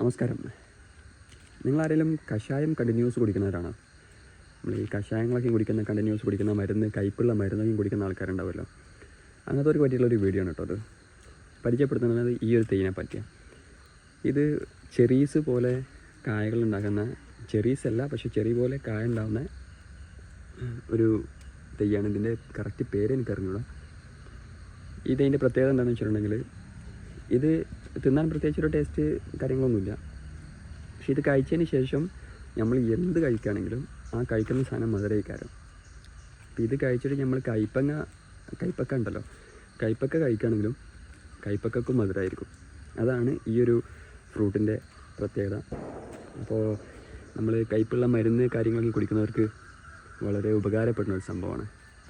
നമസ്കാരം. നിങ്ങളാരെങ്കിലും കഷായം കണ്ടിന്യൂസ് കുടിക്കുന്നവരാണോ? നമ്മൾ ഈ കഷായങ്ങളൊക്കെ കുടിക്കുന്ന കണ്ടിന്യൂസ് കുടിക്കുന്ന മരുന്ന് കയ്പുള്ള മരുന്നൊക്കെ കുടിക്കുന്ന ആൾക്കാരുണ്ടാവുമല്ലോ. അങ്ങനത്തെ ഒരു പറ്റിയുള്ളൊരു വീഡിയോ ആണ് കേട്ടോ അത്. പരിചയപ്പെടുത്തുന്നത് ഈ ഒരു തെയ്യിനെ പറ്റിയ. ഇത് ചെറീസ് പോലെ കായകൾ ഉണ്ടാക്കുന്ന ചെറീസ് അല്ല പക്ഷേ ചെറി പോലെ കായ ഉണ്ടാകുന്ന ഒരു തെയ്യാണ് ഇതിന്റെ കറക്റ്റ് പേര് എനിക്കറിഞ്ഞൂടാ. ഇതിന്റെ പ്രത്യേകത എന്താണെന്ന് വെച്ചിട്ടുണ്ടെങ്കിൽ ഇത് തിന്നാൻ പ്രത്യേകിച്ച് ഒരു ടേസ്റ്റ് കാര്യങ്ങളൊന്നുമില്ല. പക്ഷേ ഇത് കഴിച്ചതിന് ശേഷം നമ്മൾ എന്ത് കഴിക്കുകയാണെങ്കിലും ആ കഴിക്കുന്ന സാധനം മധുരയിക്കാരം അപ്പോൾ ഇത് കഴിച്ചിട്ട് നമ്മൾ കയ്പങ്ങ കയ്പ്പക്ക ഉണ്ടല്ലോ. കയ്പ്പക്ക കഴിക്കുകയാണെങ്കിലും കയ്പക്കും മധുരമായിരിക്കും. അതാണ് ഈ ഒരു ഫ്രൂട്ടിന്റെ പ്രത്യേകത. അപ്പോൾ നമ്മൾ കൈപ്പുള്ള മരുന്ന് കാര്യങ്ങളൊക്കെ കുടിക്കുന്നവർക്ക് വളരെ ഉപകാരപ്പെടുന്ന ഒരു സംഭവമാണ്.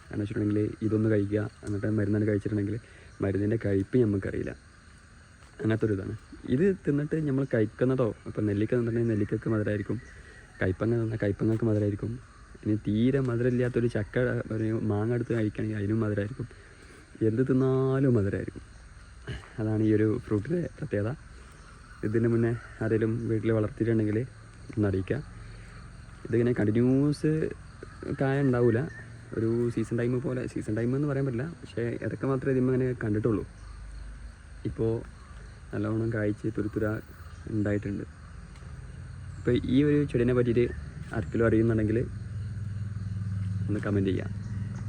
കാരണം വെച്ചിട്ടുണ്ടെങ്കിൽ ഇതൊന്ന് കഴിക്കുക എന്നിട്ട് മരുന്നാണ് കഴിച്ചിട്ടുണ്ടെങ്കിൽ മരുന്നിന്റെ കഴിപ്പ് നമുക്കറിയില്ല അങ്ങനത്തെ ഒരു ഇതാണ് ഇത് തിന്നിട്ട് നമ്മൾ കഴിക്കുന്നതോ ഇപ്പം നെല്ലിക്ക തിന്നിട്ടുണ്ടെങ്കിൽ നെല്ലിക്കക്ക് മധുരമായിരിക്കും കൈപ്പങ്ങ തിന്നാൽ കൈപ്പങ്ങൾക്ക് മധുരമായിരിക്കും ഇനി തീരെ മധുരമില്ലാത്തൊരു ചക്ക ഒരു മാങ്ങ എടുത്ത് കഴിക്കുകയാണെങ്കിൽ അതിനും മധുരമായിരിക്കും എന്ത് തിന്നാലും മധുരമായിരിക്കും അതാണ് ഈ ഒരു ഫ്രൂട്ടിന്റെ പ്രത്യേകത. ഇതിന് മുന്നേ ആരെങ്കിലും വീട്ടിൽ വളർത്തിയിട്ടുണ്ടെങ്കിൽ ഒന്ന് ഇതിങ്ങനെ കണ്ടിന്യൂസ് കായ ഉണ്ടാവില്ല. ഒരു സീസൺ ടൈം പോലെ സീസൺ ടൈം എന്ന് പറയാൻ പറ്റില്ല. പക്ഷേ ഇടയ്ക്ക് മാത്രമേ ഇതിമ്മ അങ്ങനെ കണ്ടിട്ടുള്ളൂ. ഇപ്പോൾ നല്ലവണ്ണം കായ്ച്ച് തുരുത്തുര ഉണ്ടായിട്ടുണ്ട്. അപ്പോൾ ഈ ഒരു ചെടീനെ പറ്റിയിട്ട് ആർക്കെങ്കിലും അറിയുന്നുണ്ടെങ്കിൽ ഒന്ന് കമന്റ് ചെയ്യാം.